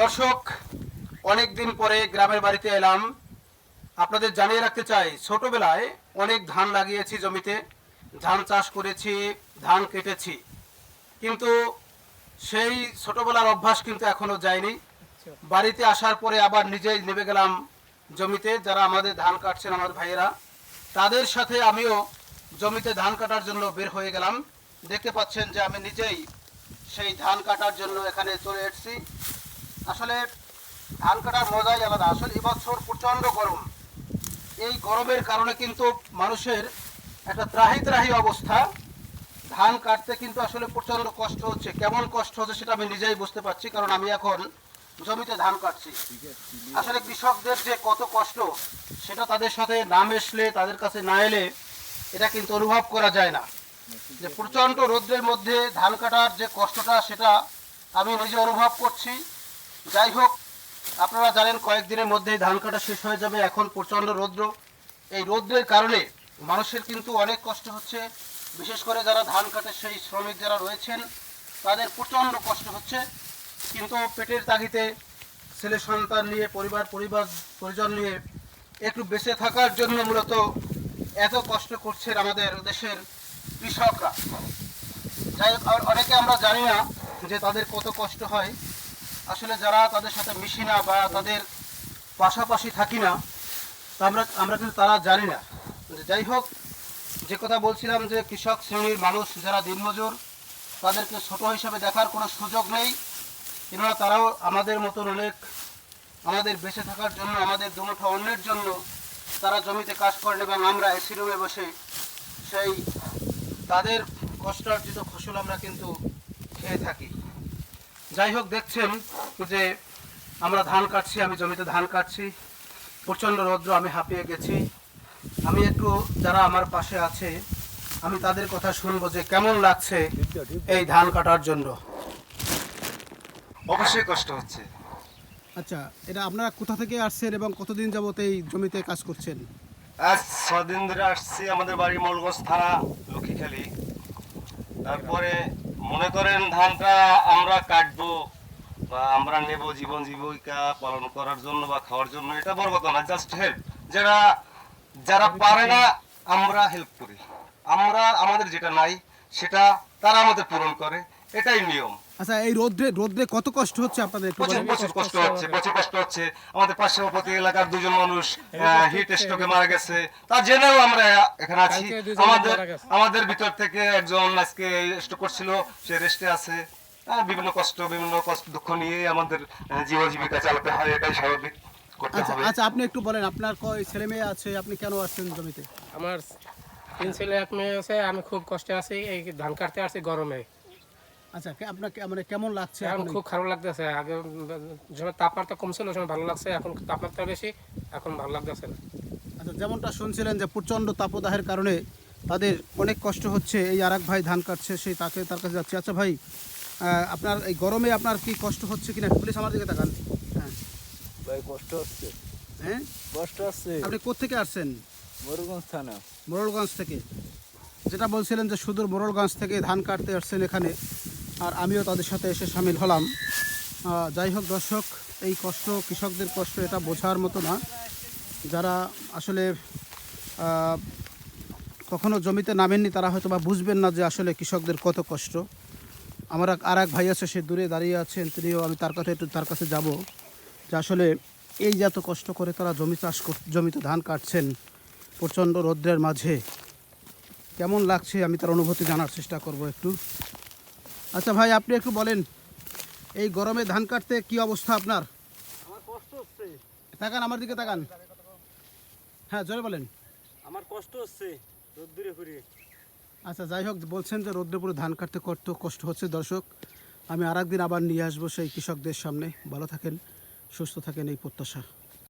দর্শক অনেক দিন পরে গ্রামের বাড়িতে এলাম। আপনাদের জানিয়ে রাখতে চাই, ছোটবেলায় অনেক ধান লাগিয়েছি জমিতে। ধান চাষ করেছি, ধান কেটেছি। কিন্তু সেই ছোটবেলার অভ্যাস কিন্তু এখনও যায়নি। বাড়িতে আসার পরে আবার নিজেই নেমে গেলাম জমিতে, যারা আমাদের ধান কাটছেন আমার ভাইয়েরা। তাদের সাথে আমিও জমিতে ধান কাটার জন্য বের হয়ে গেলাম। দেখতে পাচ্ছেন যে আমি নিজেই সেই ধান কাটার জন্য এখানে চলে এসেছি। আসলে ধান কাটার মজাই আলাদা। আসলে এবছর প্রচণ্ড গরম। এই গরমের কারণে কিন্তু মানুষের একটা ত্রাহি ত্রাহি অবস্থা। ধান কাটতে কিন্তু আসলে প্রচণ্ড কষ্ট হচ্ছে। কেমন কষ্ট হচ্ছে সেটা আমি নিজেই বুঝতে পারছি, কারণ আমি এখন জমিতে ধান কাটছি। আসলে কৃষকদের যে কত কষ্ট, সেটা তাদের সাথে না মেশলে, তাদের কাছে না এলে এটা কিন্তু অনুভব করা যায় না। যে প্রচণ্ড রৌদ্রের মধ্যে ধান কাটার যে কষ্টটা, সেটা আমি নিজে অনুভব করছি। যাই হোক, আপনারা জানেন কয়েকদিনের মধ্যেই ধান কাটা শেষ হয়ে যাবে। এখন প্রচণ্ড রৌদ্র। এই রৌদ্রের কারণে মানুষের কিন্তু অনেক কষ্ট হচ্ছে। বিশেষ করে যারা ধান কাটে, সেই শ্রমিক যারা রয়েছেন, তাদের প্রচণ্ড কষ্ট হচ্ছে। কিন্তু পেটের তাগিতে ছেলে সন্তান নিয়ে, পরিবার পরিবার, পরিজন নিয়ে একটু বেঁচে থাকার জন্য মূলত এত কষ্ট করছেন আমাদের দেশের কৃষকরা। যাই হোক অনেকে আমরা জানি না যে তাদের কত কষ্ট হয়। আসলে যারা তাদের সাথে মিশি না বা তাদের পাশাপাশি থাকি না আমরা আমরা কিন্তু তারা জানি না। যাই হোক, যে কথা বলছিলাম যে কৃষক শ্রেণির মানুষ যারা দিনমজুর, তাদেরকে ছোট হিসাবে দেখার কোনো সুযোগ নেই। কেননা তারাও আমাদের মতন অনেক, আমাদের বেঁচে থাকার জন্য, আমাদের দুমুঠা অন্যের জন্য তারা জমিতে কাজ করেন এবং আমরা এসি রুমে বসে সেই তাদের কষ্টার্জিত ফসল আমরা কিন্তু খেয়ে থাকি। যাই হোক দেখছেন যে আমরা ধান কাটছি আমি জমিতে ধান কাটছি প্রচণ্ড রৌদ্র আমি হাঁপিয়ে গেছি। আমি একটু যারা আমার পাশে আছে আমি তাদের কথা শুনব যে কেমন লাগছে এই ধান কাটার জন্য। অবশ্যই কষ্ট হচ্ছে। আচ্ছা এটা আপনারা কোথা থেকে আসছেন এবং কতদিন যাবত এই জমিতে কাজ করছেন? আজ ছদিন ধরে আসছি আমাদের বাড়ি মৌলগঞ্জ থানা লক্ষ্মীখালি। তারপরে মনে করেন ধানটা আমরা কাটবো বা আমরা নেব জীবন জীবিকা পালন করার জন্য বা খাওয়ার জন্য, এটা বড় কথা না জাস্ট হেল্প যারা যারা পারে না, আমরা হেল্প করি। আমরা, আমাদের যেটা নাই, সেটা তারা আমাদের পূরণ করে, এটাই নিয়ম। আচ্ছা এই রোদ্রে রোদ্রে কত কষ্ট হচ্ছে আপনাদের প্রচুর প্রচুর কষ্ট হচ্ছে প্রচুর কষ্ট হচ্ছে। আমাদের পার্শ্ববর্তী এলাকার দুজন মানুষ হিট স্ট্রোকে মারা গেছে। তা জেনেও আমরা এখানে আছি। আমাদের আমাদের ভিতর থেকে একজন আজকে স্ট্রোক করছিল সে রেস্টে আছে। বিভিন্ন কষ্ট বিভিন্ন কষ্ট দুঃখ নিয়ে আমাদের জীবন জীবিকা চালাতে হয় এটাই স্বাভাবিক আচ্ছা আচ্ছা আপনি একটু বলেন আপনার কয় ছেলে মেয়ে আছে আপনি কেন আসছেন জমিতে? আমার তিন ছেলে এক মেয়ে আছে আমি খুব কষ্টে আছি এই ধান কাটতে আসছি গরমে। আচ্ছা কে- আপনাকে মানে কেমন লাগছে এখন খুব খারাপ লাগতেছে। আগে যখন তাপমাত্রা কমছিল ওই সময় ভালো লাগছে। এখন তাপমাত্রা বেশি এখন ভালো লাগতেছে না। আচ্ছা যেমনটা শুনছিলেন যে প্রচণ্ড তাপদাহের কারণে তাদের অনেক কষ্ট হচ্ছে। এই আর এক ভাই ধান কাটছে সেই তাকে তার কাছে যাচ্ছে। আচ্ছা ভাই আপনার এই গরমে আপনার কি কষ্ট হচ্ছে কিনা? প্লিজ আমার দিকে তাকান। হ্যাঁ। ভাই কষ্ট হচ্ছে। হ্যাঁ? কষ্ট হচ্ছে। আপনি কোত্থেকে আসছেন? মরুগঞ্জ থানা। মোরলগঞ্জ থেকে। যেটা বলছিলেন যে সুদূর মোরলগঞ্জ থেকে ধান কাটতে আসছেন এখানে। আর আমিও তাদের সাথে এসে সামিল হলাম। যাই হোক দর্শক, এই কষ্ট কৃষকদের কষ্ট এটা বোঝার মতো না। যারা আসলে কখনো জমিতে নামেননি তারা হয়তো বা বুঝবেন না যে আসলে কৃষকদের কত কষ্ট। আমার আর এক ভাই আছে, সে দূরে দাঁড়িয়ে আছেন, তিনিও আমি তার কাছে একটু তার কাছে যাব। যে আসলে এই যে এত কষ্ট করে তারা জমি চাষ কর জমিতে ধান কাটছেন প্রচণ্ড রৌদ্রের মাঝে, কেমন লাগছে আমি তার অনুভূতি জানার চেষ্টা করব একটু। আচ্ছা ভাই আপনি একটু বলেন এই গরমে ধান কাটতে কি অবস্থা আপনার? আমার কষ্ট হচ্ছে। তাকান আমার দিকে তাকান। হ্যাঁ জোরে বলেন। আমার কষ্ট হচ্ছে রোদ্দুরে ঘুরে আচ্ছা যাই হোক বলছেন যে রৌদ্রপুরে ধান কাটতে কত কষ্ট হচ্ছে। দর্শক আমি আর একদিন আবার নিয়ে আসব সেই কৃষকদের সামনে। ভালো থাকেন সুস্থ থাকেন এই প্রত্যাশা।